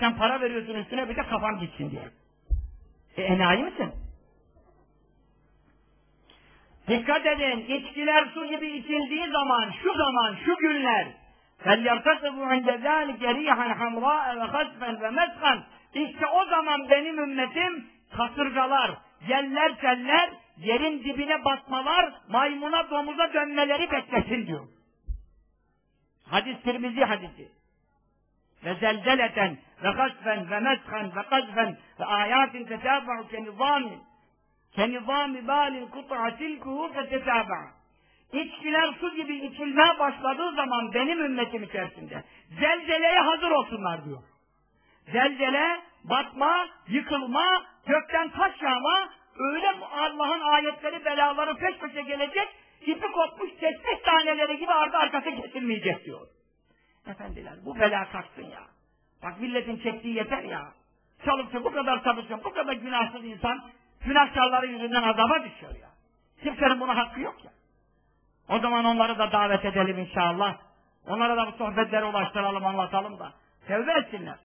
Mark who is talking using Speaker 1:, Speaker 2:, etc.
Speaker 1: Sen para veriyorsun üstüne bir de kafan gitsin diye. E enayi misin? Dikkat edin, içkiler su gibi içildiği zaman, şu zaman, şu günler فَلْيَرْتَقِبُوا عِنْدَ ذَٰلِكَ رِيحًا حَمْرَاءَ وَخَسْفًا وَمَسْخًا İşte o zaman benim ümmetim kasırgalar, yeller seller, yerin dibine batmalar, maymuna domuza dönmeleri beklesin diyor. Hadis Tirmizi hadisi. Ve zelzeleten ve hasfen ve meshan ve kazfen ve ayatin tetâba'u ke nizamin kenizami balin kut'a silkuhu fetetâba'a. İçkiler su gibi içilmeye başladığı zaman benim ümmetim içerisinde zelzeleye hazır olsunlar diyor. Zelzele, batma, yıkılma, gökten taş yağma, öyle Allah'ın ayetleri, belaları peş peşe gelecek, ipi kopmuş tesbih taneleri gibi ardı arkası kesilmeyecek diyor. Efendiler bu bela kalksın ya. Bak milletin çektiği yeter ya. Çalışıyor bu kadar çalışıyor, bu kadar günahsız insan günahkarları yüzünden azaba düşüyor ya. Kimsenin buna hakkı yok ya. O zaman onları da davet edelim inşallah. Onlara da bu sohbetleri ulaştıralım, anlatalım da. Tevbe etsinler.